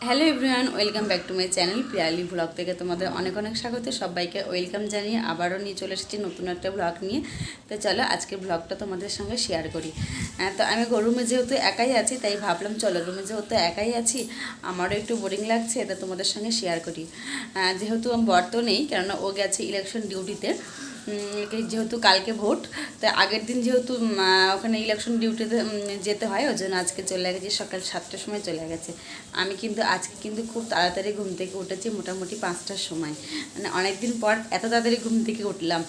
Hello everyone welcome back to my channel Piyali blog থেকে তোমাদের অনেক অনেক স্বাগত। সবাইকে ওয়েলকাম জানিয়ে আবারও নিয়ে চলে এসেছি নতুন একটা ব্লগ নিয়ে। তো চলো আজকে ব্লগটা তোমাদের সঙ্গে শেয়ার করি। আহ, তো আমি রুমে যেহেতু একাই আছি তাই ভাবলাম চলো রুমে যেহেতু একাই আছি আমারও একটু বোরিং লাগছে এটা তোমাদের সঙ্গে শেয়ার করি। আহ, যেহেতু আমার বর তো নেই কেননা ও গেছে ইলেকশন ডিউটিতে যেহেতু কালকে ভোট, তাই আগের দিন যেহেতু ওখানে ইলেকশন ডিউটিতে যেতে হয়, ওই জন্য আজকে চলে গেছে, সকাল সাতটার সময় চলে গেছে। আমি কিন্তু আজকে কিন্তু খুব তাড়াতাড়ি ঘুম থেকে উঠেছি, মোটামুটি পাঁচটার সময়। মানে অনেক দিন পর এত তাড়াতাড়ি ঘুম থেকে উঠলাম।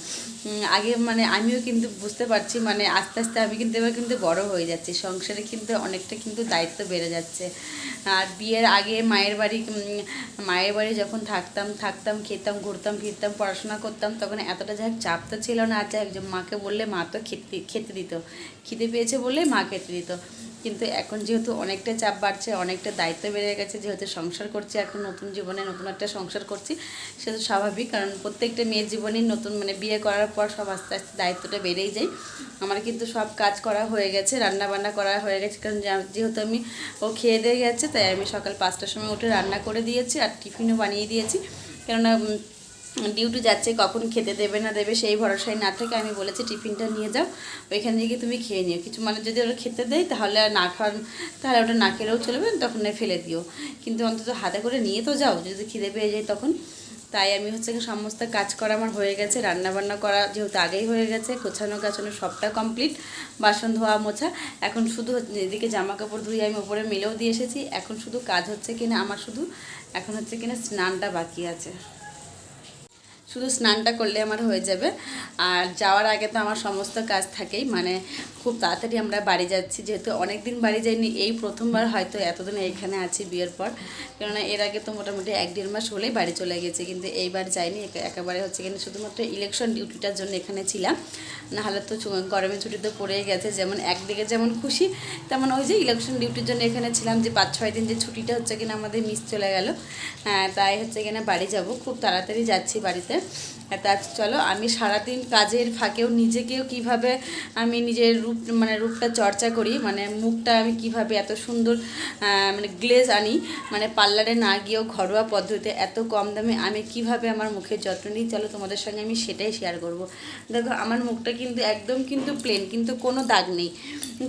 আগে মানে আমিও কিন্তু বুঝতে পারছি মানে আস্তে আস্তে আমি কিন্তু এবার কিন্তু বড় হয়ে যাচ্ছি, সংসারে কিন্তু অনেকটা কিন্তু দায়িত্ব বেড়ে যাচ্ছে। আর বিয়ের আগে মায়ের বাড়ি মায়ের বাড়ি যখন থাকতাম থাকতাম, খেতাম, ঘুরতাম, ফিরতাম, পড়াশোনা করতাম, তখন এতটা যাই হোক চাপ তো ছিল না। আচ্ছা একজন মাকে বললে মা তো খেতে খেতে দিত। খিদে পেয়েছে বললে মা খেতে দিত। কিন্তু এখন যেহেতু অনেকটা চাপ বাড়ছে, অনেকটা দায়িত্ব বেড়ে গেছে, যেহেতু সংসার করছি, এখন নতুন জীবনে নতুন একটা সংসার করছি, সে তো স্বাভাবিক। কারণ প্রত্যেকটা মেয়ের জীবনেই নতুন মানে বিয়ে করার পর সব আস্তে আস্তে দায়িত্বটা বেড়েই যায়। আমার কিন্তু সব কাজ করা হয়ে গেছে রান্না বান্না করা হয়ে গেছে। কারণ যেহেতু আমি, ও খেয়ে দিয়ে গেছে, তাই আমি সকাল পাঁচটার সময় উঠে রান্না করে দিয়েছি আর টিফিনও বানিয়ে দিয়েছি। কেননা ডিউটি যাচ্ছে, কখন খেতে দেবে না দেবে সেই ভরসায় না থেকে আমি বলেছি, টিফিনটা নিয়ে যাও, ওইখান থেকে তুমি খেয়ে নিও। কিছু মানে যদি ওরা খেতে দেয়, তাহলে আর না খাওয়ার, তাহলে ওটা না খেলেও চলবে, তখন ফেলে দিও। কিন্তু অন্তত হাতে করে নিয়ে তো যাও, যদি খিদে পেয়ে যায় তখন। তাই আমি হচ্ছে সমস্ত কাজ করা আমার হয়ে গেছে রান্না বান্না করা যেহেতু আগেই হয়ে গেছে, গোছানো গাছানো সবটা কমপ্লিট, বাসন ধোয়া মোছা। এখন শুধু এদিকে জামা কাপড় ধুয়ে আমি উপরে মেলেও দিয়ে এসেছি। এখন শুধু কাজ হচ্ছে কিনা, আমার শুধু, এখন হচ্ছে কিনা স্নানটা বাকি আছে। শুধু স্নানটা করলে আমার হয়ে যাবে। আর যাওয়ার আগে তো আমার সমস্ত কাজ থাকেই। মানে খুব তাড়াতাড়ি আমরা বাড়ি যাচ্ছি, যেহেতু অনেক দিন বাড়ি যাইনি, এই প্রথমবার হয়তো এতদিন এইখানে আছি বিয়ের পর। কেননা এর আগে তো মোটামুটি এক দেড় মাস হলেই বাড়ি চলে গেছে, কিন্তু এইবার যাইনি একেবারে হচ্ছে কিনা শুধুমাত্র ইলেকশন ডিউটিটার জন্য এখানে ছিলাম। নাহলে তো গরমের ছুটি তো পড়েই গেছে, যেমন একদিকে যেমন খুশি, তেমন ওই যে ইলেকশন ডিউটির জন্য এখানে ছিলাম যে পাঁচ ছয় দিন যে ছুটিটা হচ্ছে কিনা আমাদের মিস চলে গেল। হ্যাঁ তাই হচ্ছে কিনা বাড়ি যাব, খুব তাড়াতাড়ি যাচ্ছি বাড়িতে। তা চলো, আমি সারাদিন কাজের ফাঁকেও নিজেকেও কীভাবে আমি নিজের রূপ মানে রূপটা চর্চা করি মানে মুখটা আমি কীভাবে এত সুন্দর মানে গ্লেজ আনি মানে পার্লারে না গিয়েও ঘরোয়া পদ্ধতিতে এত কম দামে আমি কীভাবে আমার মুখের যত্ন নিই, চলো তোমাদের সঙ্গে আমি সেটাই শেয়ার করব। দেখো, আমার মুখটা কিন্তু একদম কিন্তু প্লেন কিন্তু কোনো দাগ নেই।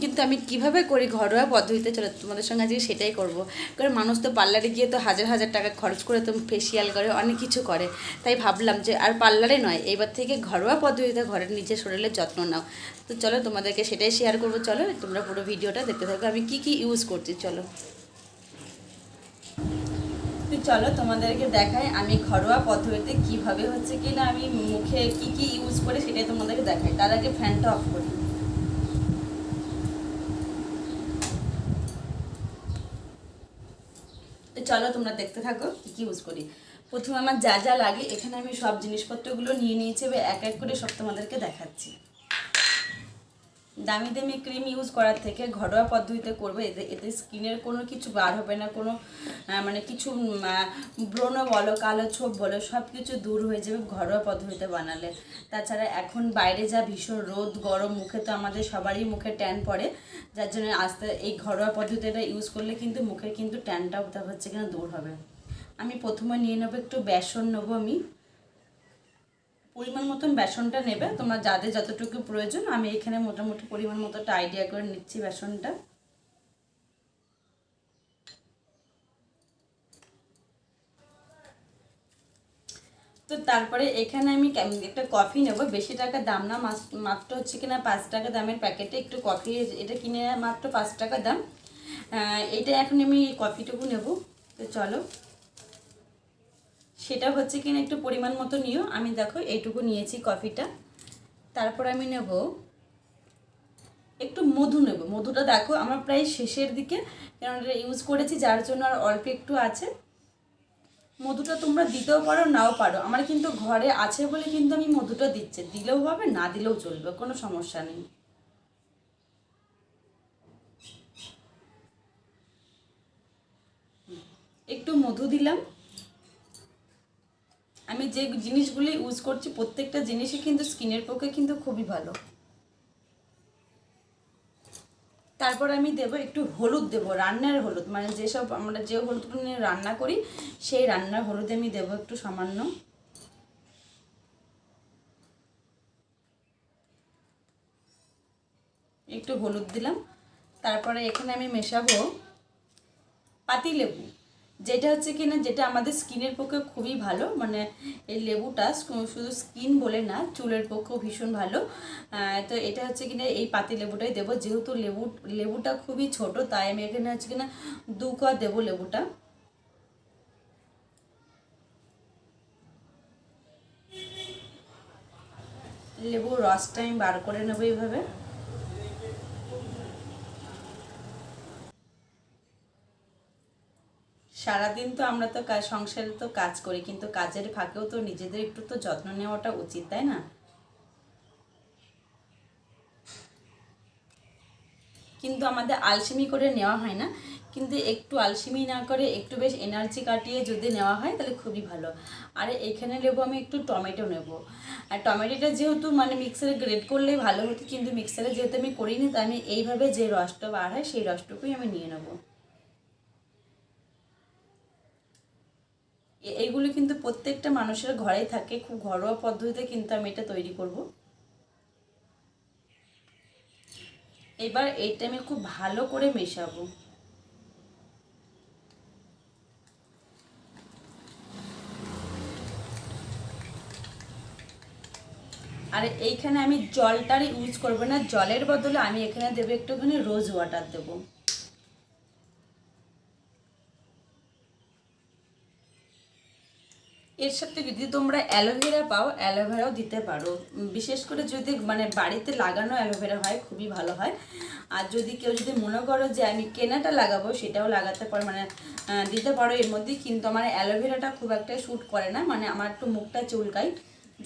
কিন্তু আমি কীভাবে করি ঘরোয়া পদ্ধতিতে, চলো তোমাদের সঙ্গে আজকে সেটাই করব। কারণ মানুষ তো পার্লারে গিয়ে তো হাজার হাজার টাকা খরচ করে তো ফেসিয়াল করে, অনেক কিছু করে। তাই ভাবলাম যে আর পার্লারে নয় এইবার থেকে ঘরোয়া পদ্ধতিতে ঘরের নিজের শরীরের যত্ন নাও। তো চলো তোমাদেরকে সেটাই শেয়ার করব, চলো, তোমরা পুরো ভিডিওটা দেখতে থাকো, আমি কি কি ইউজ করছি, চলো। তো চলো, তোমাদেরকে দেখাই আমি ঘরোয়া পদ্ধতিতে কীভাবে হচ্ছে কি না আমি মুখে কি কি ইউজ করে, সেটাই তোমাদেরকে দেখাই। তার আগে ফ্যানটা অফ করি। চলো, তোমরা দেখতে থাকো, কী কী ইউজ করি। প্রথমে আমার যা যা লাগে, এখানে আমি সব জিনিসপত্রগুলো নিয়ে নিয়েছি, এবার এক এক করে সব তোমাদেরকে দেখাচ্ছি। দামি দামি ক্রিম ইউজ করার থেকে ঘরোয়া পদ্ধতিতে করবে, এতে এতে স্কিনের কোনো কিছু বার হবে না, কোনো মানে কিছু ব্রণ বলো, কালো ছোপ বলো, সব কিছু দূর হয়ে যাবে ঘরোয়া পদ্ধতিতে বানালে। তাছাড়া এখন বাইরে যা ভীষণ রোদ, গরম, মুখে তো আমাদের সবারই মুখে ট্যান পড়ে, যার জন্য আস্তে, এই ঘরোয়া পদ্ধতিটা ইউজ করলে কিন্তু মুখের কিন্তু ট্যানটাও হচ্ছে কিনা দূর হবে। আমি প্রথমে নিয়ে নেব একটু বেসন নেব আমি। পরিমাণ মতন বেসনটা নেবে, তোমার যাদের যতটুকু প্রয়োজন, আমি এখানে মোটামুটি পরিমাণ মতোটা আইডিয়া করে নিচ্ছি বেসনটা। তো তারপরে এখানে আমি একটা কফি নেব, বেশি টাকা দাম না মাত্র হচ্ছে কিনা পাঁচ টাকা দামের প্যাকেটে একটু কফি এটা কিনে মাত্র পাঁচ টাকা দাম। এটা এখন আমি কফিটুকু নেব। তো চলো। সেটা হচ্ছে কিনা একটু পরিমাণ মতো নিও। আমি দেখো এইটুকু নিয়েছি কফিটা। তারপর আমি নেব, একটু মধু নেব। মধুটা দেখো আমার প্রায় শেষের দিকে কারণ ইউজ করেছি, যার জন্য আর অল্প একটু আছে। মধুটা তোমরা দিতেও পারো, নাও পারো। আমার কিন্তু ঘরে আছে বলে কিন্তু আমি মধুটা দিচ্ছি। দিলেও হবে, না দিলেও চলবে, কোনো সমস্যা নেই। একটু মধু দিলাম। আমি যে জিনিসগুলি ইউজ করছি, প্রত্যেকটা জিনিসই কিন্তু স্কিনের পক্ষে কিন্তু খুবই ভালো। তারপর আমি দেব একটু হলুদ দেব, রান্নার হলুদ। মানে যেসব আমরা যে হলুদগুলো নিয়ে রান্না করি, সেই রান্নার হলুদ আমি দেব একটু সামান্য। একটু হলুদ দিলাম। তারপরে এখানে আমি মেশাবো পাতি লেবু যেটা হচ্ছে কি না, যেটা আমাদের স্কিনের পক্ষে খুবই ভালো মানে এই লেবুটা শুধু স্কিন বলে না, চুলের পক্ষেও ভীষণ ভালো। তো এটা হচ্ছে কিনা এই পাতি লেবুটাই দেবো। যেহেতু লেবু, লেবুটা খুবই ছোট, তাই আমি এখানে হচ্ছে কিনা দু কোয়া দেবো লেবুটা। লেবুর রসটা আমি বার করে নেব এইভাবে। সারাদিন তো আমরা তো সংসারে তো কাজ করি, কিন্তু কাজের ফাঁকেও তো নিজেদের একটু তো যত্ন নেওয়াটা উচিত, তাই না? কিন্তু আমাদের আলসেমি করে নেওয়া হয় না। কিন্তু একটু আলসেমি না করে একটু বেশ এনার্জি কাটিয়ে যদি নেওয়া হয়, তাহলে খুবই ভালো। আর এখানে নেব আমি একটু টমেটো নেব। আর টমেটোটা যেহেতু মানে মিক্সারে গ্রেড করলেই ভালো হতো, কিন্তু মিক্সারে যেহেতু আমি করিনি, তাই আমি এইভাবে যে রসটা বার হয়, সেই রসটুকুই আমি নিয়ে নেব। এইগুলো কিন্তু প্রত্যেকটা মানুষের ঘরেই থাকে। খুব ঘরোয়া পদ্ধতিতে কিন্তু আমি এটা তৈরি করব। এবার এইটা আমি খুব ভালো করে মেশাবো। আর এইখানে আমি জলটার ইউজ করব না, জলের বদলে আমি এখানে দেবো একটুখানি রোজ ওয়াটার দেবো। এর সাথে যদি তোমরা অ্যালোভেরা পাও অ্যালোভেরাও দিতে পারো। বিশেষ করে যদি মানে বাড়িতে লাগানো অ্যালোভেরা হয়, খুবই ভালো হয়। আর যদি কেউ যদি মনে করো যে, আমি কেনাটা লাগাবো, সেটাও লাগাতে পারো মানে দিতে পারো এর মধ্যে, কিন্তু আমার অ্যালোভেরাটা খুব একটা শ্যুট করে না মানে আমার একটু মুখটা চুলকাই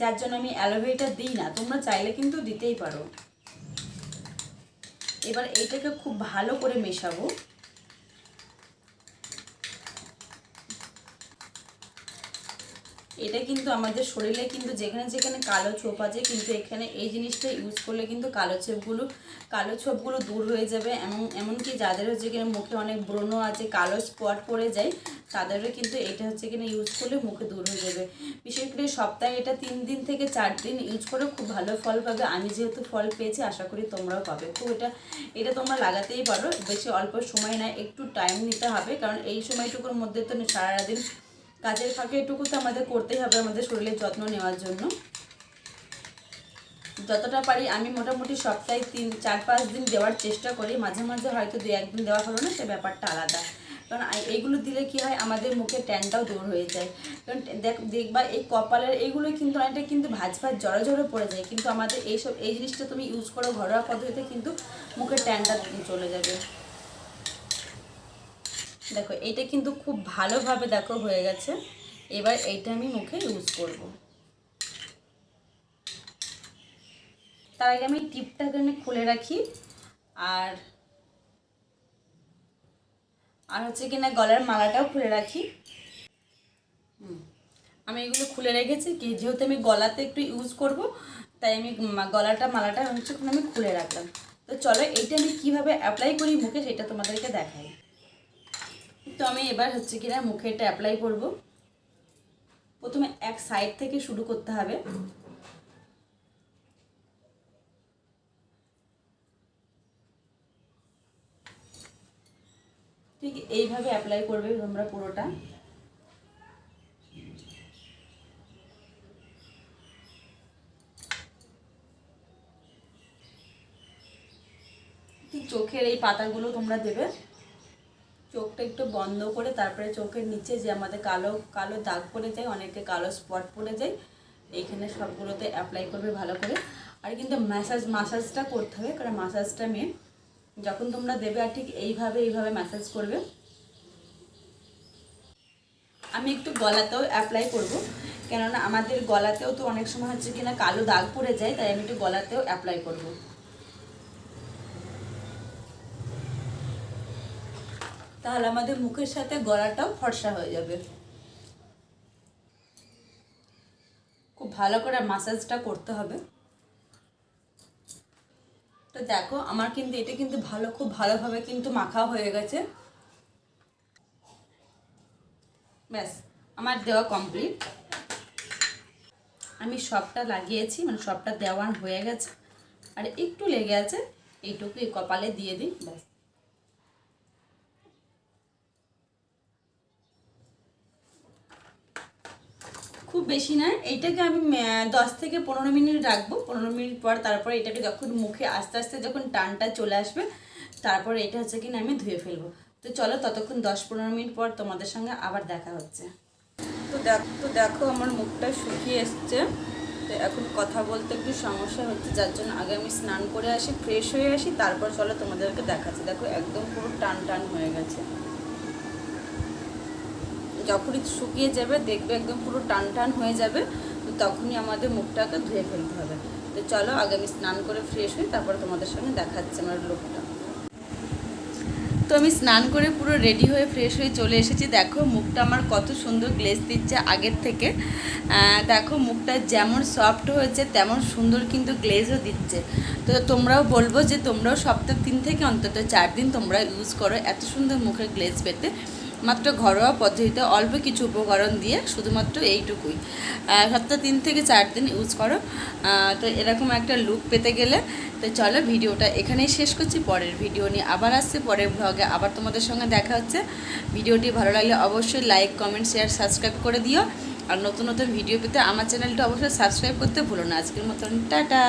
যার জন্য আমি অ্যালোভেরাটা দিই না, তোমরা চাইলে কিন্তু দিতেই পারো। এবার এইটাকে খুব ভালো করে মেশাবো। এটা কিন্তু আমাদের শরীরে কিন্তু যেখানে যেখানে কালো ছোপ আছে, কিন্তু এখানে এই জিনিসটা ইউজ করলে কিন্তু কালো ছোপগুলো কালো ছোপগুলো দূর হয়ে যাবে। এমন, এমনকি যাদের হচ্ছে কিনা মুখে অনেক ব্রণ আছে, কালো স্পট পড়ে যায়, তাদেরও কিন্তু এটা হচ্ছে কিনা ইউজ করলে মুখে দূর হয়ে যাবে। বিশেষ করে সপ্তাহে এটা তিন দিন থেকে চার দিন ইউজ করে, খুব ভালো ফল পাবে। আমি যেহেতু ফল পেয়েছি, আশা করি তোমরাও পাবে। খুব এটা এটা তোমরা লাগাতেই পারো। বেশি অল্প সময় না একটু টাইম নিতে হবে, কারণ এই সময়টুকুর মধ্যে তো সারাদিন কাজের ফাঁকে এটুকু তো আমাদের করতেই হবে, আমাদের শরীরের যত্ন নেওয়ার জন্য। যতটা পারি আমি মোটামুটি সপ্তাহে তিন, চার, পাঁচ দিন দেওয়ার চেষ্টা করি। মাঝে মাঝে হয়তো দু একদিন দেওয়া হলো না, সে ব্যাপারটা আলাদা। কারণ এইগুলো দিলে কি হয়, আমাদের মুখে ট্যানটাও দূর হয়ে যায়। কারণ দেখ, দেখবা এই কপালের এইগুলো কিন্তু অনেকটা কিন্তু ভাজ ভাজ জড়ো জড়ো পড়ে যায়। কিন্তু আমাদের এইসব, এই জিনিসটা তুমি ইউজ করো ঘরোয়া পদ্ধতিতে কিন্তু মুখের ট্যানটা চলে যাবে। দেখো, এইটা কিন্তু খুব ভালোভাবে দেখো হয়ে গেছে। এবার এইটা আমি মুখে ইউজ করব। তার আগে আমি টিপটা এখানে খুলে রাখি। আর আর হচ্ছে কিনা গলার মালাটাও খুলে রাখি। আমি এগুলো খুলে রেখেছি। কি, যেহেতু আমি গলাতে একটু ইউজ করব, তাই আমি গলাটা, মালাটা হচ্ছে আমি খুলে রাখলাম। তো চলো, এইটা আমি কীভাবে অ্যাপ্লাই করি মুখে, সেটা তোমাদেরকে দেখাই। তো আমি এবার হচ্ছে কিনা মুখে এটা অ্যাপ্লাই করব। প্রথমে এক সাইড থেকে শুরু করতে হবে। ঠিক এইভাবে অ্যাপ্লাই করবে তোমরা পুরোটা। ঠিক চোখের এই পাতাগুলো তোমরা দেবে। চোখটা একটু বন্ধ করে তারপরে চোখের নিচে যে আমাদের কালো কালো দাগ পড়ে যায়, অনেকে কালো স্পট পড়ে যায়, এইখানে সবগুলোতে অ্যাপ্লাই করবে ভালো করে। আর কিন্তু ম্যাসাজ মাসাজটা করতে হবে, কারণ মাসাজটা মেন যখন তোমরা দেবে, আর ঠিক এইভাবে এইভাবে ম্যাসাজ করবে। আমি একটু গলাতেও অ্যাপ্লাই করব, কেননা আমাদের গলাতেও তো অনেক সময় হচ্ছে কিনা কালো দাগ পড়ে যায়, তাই আমি একটু গলাতেও অ্যাপ্লাই করব। তাহলে আমাদের মুখের সাথে গলাটাও ফর্সা হয়ে যাবে। খুব ভালো করে মাসাজটা করতে হবে। তো দেখো, আমার কিন্তু এটা কিন্তু ভালো, খুব ভালোভাবে কিন্তু মাখা হয়ে গেছে। ব্যাস, আমার দেওয়া কমপ্লিট আমি সবটা লাগিয়েছি মানে সবটা দেওয়া হয়ে গেছে। আর একটু লেগে আছে এইটুকু কপালে দিয়ে দিই, ব্যাস। খুব বেশি নয় এইটাকে আমি দশ থেকে পনেরো মিনিট রাখব। পনেরো মিনিট পর তারপরে এটাকে যখন মুখে আস্তে আস্তে যখন টানটা চলে আসবে, তারপরে এটা হচ্ছে কিনা আমি ধুয়ে ফেলব। তো চলো ততক্ষণ দশ পনেরো মিনিট পর তোমাদের সঙ্গে আবার দেখা হচ্ছে। তো দেখো তো দেখো আমার মুখটা শুকিয়ে এসছে। তো এখন কথা বলতে একটু সমস্যা হচ্ছে, যার জন্য আগে আমি স্নান করে আসি ফ্রেশ হয়ে আসি, তারপর চলো তোমাদেরকে দেখাচ্ছি। দেখো একদম পুরো টান টান হয়ে গেছে। যখনই শুকিয়ে যাবে, দেখবে একদম পুরো টান টান হয়ে যাবে, তো তখনই আমাদের মুখটাকে ধুয়ে ফেলতে হবে। তো চলো আগে আমি স্নান করে ফ্রেশ হই, তারপর তোমাদের সঙ্গে দেখাচ্ছে আমার লোকটা। তো আমি স্নান করে পুরো রেডি হয়ে ফ্রেশ হয়ে চলে এসেছি। দেখো মুখটা আমার কত সুন্দর গ্লেজ দিচ্ছে আগের থেকে। দেখো মুখটা যেমন সফট হয়েছে, তেমন সুন্দর কিন্তু গ্লেজও দিচ্ছে। তো তোমরাও বলব যে তোমরাও সপ্তাহ তিন থেকে অন্তত চার দিন তোমরা ইউজ করো, এত সুন্দর মুখের গ্লেজ পেতে। মাত্র ঘরোয়া পদ্ধতিতে অল্প কিছু উপকরণ দিয়ে শুধুমাত্র এইটুকুই। সপ্তাহ তিন থেকে চার দিন ইউজ করো। তো এরকম একটা লুক পেতে গেলে তো চলো ভিডিওটা এখানেই শেষ করছি। পরের ভিডিও নিয়ে আবার আসছে। পরের ব্লগে আবার তোমাদের সঙ্গে দেখা হচ্ছে। ভিডিওটি ভালো লাগলে অবশ্যই লাইক কমেন্ট শেয়ার সাবস্ক্রাইব করে দিও। আর নতুন নতুন ভিডিও পেতে আমার চ্যানেলটা অবশ্যই সাবস্ক্রাইব করতে ভুলো না। আজকের মতন, টাটা!